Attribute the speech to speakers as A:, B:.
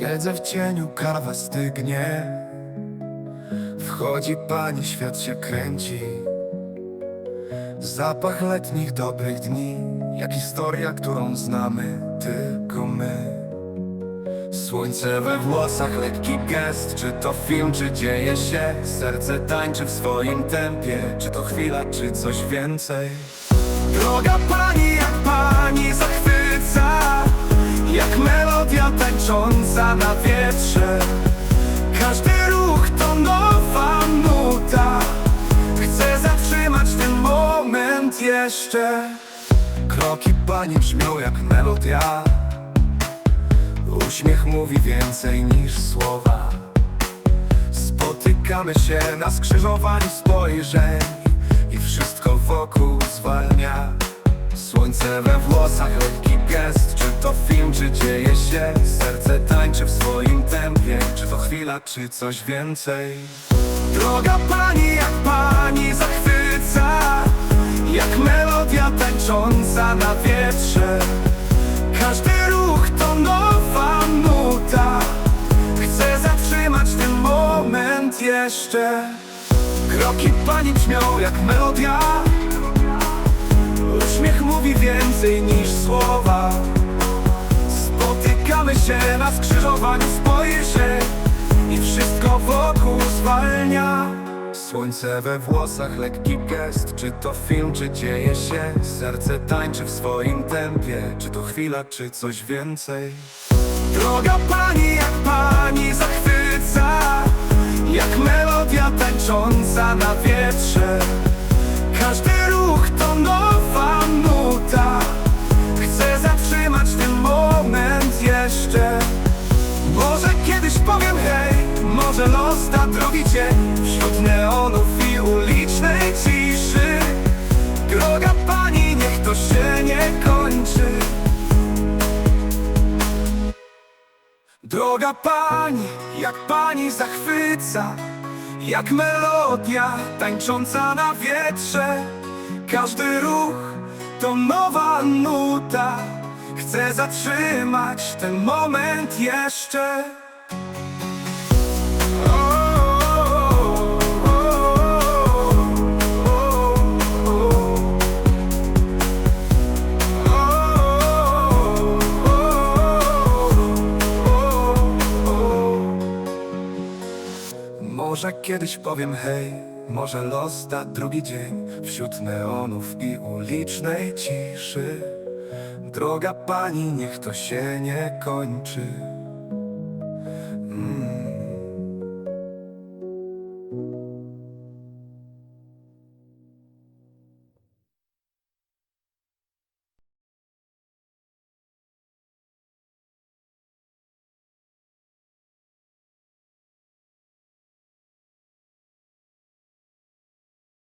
A: Siedzę w cieniu, kawa stygnie. Wchodzi pani, świat się kręci. Zapach letnich dobrych dni Jak historia, którą znamy tylko my. Słońce we włosach, lekki gest. Czy to film, czy dzieje się? Serce tańczy w swoim tempie. Czy to chwila, czy coś więcej? Droga pani, jak pani zachwyca Jak melodia tańcząca na wietrze. Każdy ruch to nowa nuta. Chcę zatrzymać ten moment jeszcze. Kroki pani brzmią jak melodia Uśmiech mówi więcej niż słowa. Spotykamy się na skrzyżowaniu spojrzeń I wszystko wokół zwalnia. Słońce we włosach, lekki gest Czy coś więcej? Droga pani, jak pani zachwyca Jak melodia tańcząca na wietrze. Każdy ruch to nowa nuta. Chcę zatrzymać ten moment jeszcze. Kroki pani brzmią jak melodia. Uśmiech mówi więcej niż słowa. Spotykamy się na skrzyżowaniu wokół zwalnia. Słońce we włosach, lekki gest. Czy to film, czy dzieje się? Serce tańczy w swoim tempie. Czy to chwila, czy coś więcej? Droga pani, jak pani zachwyca. Jak melodia tańcząca na wietrze. Każdy ruch to nowa może los da drogi dzień. Wśród neonów i ulicznej ciszy. Droga pani, niech to się nie kończy. Droga pani, jak pani zachwyca. Jak melodia tańcząca na wietrze. Każdy ruch to nowa nuta. Chcę zatrzymać ten moment jeszcze Może kiedyś powiem hej, może los da drugi dzień Wśród neonów i ulicznej ciszy. Droga pani, niech to się nie kończy